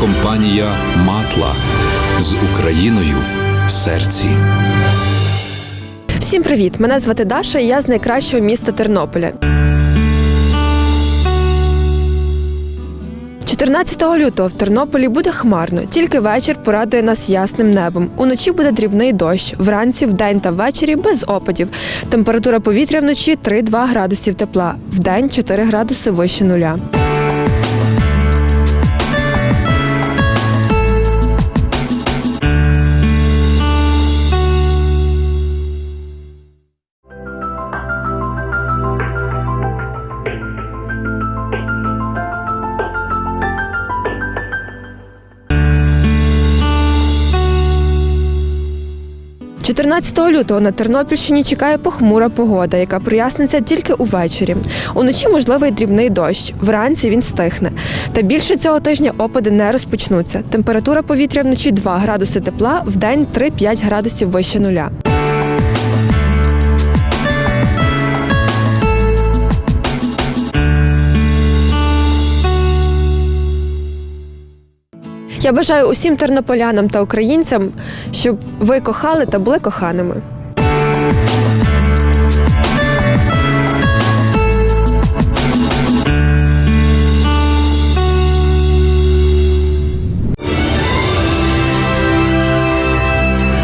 компанія Матла з Україною в серці. Всім привіт! Мене звати Даша, і я з найкращого міста Тернополя. 14 лютого в Тернополі буде хмарно, тільки вечір порадує нас ясним небом. Уночі буде дрібний дощ, вранці, вдень та ввечері без опадів. Температура повітря вночі 3-2 градусів тепла, вдень 4 градуси вище нуля. – 14 лютого на Тернопільщині чекає похмура погода, яка проясниться тільки увечері. Уночі можливий дрібний дощ. Вранці він стихне. Та більше цього тижня опади не розпочнуться. Температура повітря вночі 2 градуси тепла, вдень 3-5 градусів вище нуля. Я бажаю усім тернополянам та українцям, щоб ви кохали та були коханими.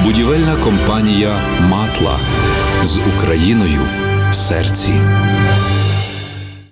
Будівельна компанія Матла з Україною в серці.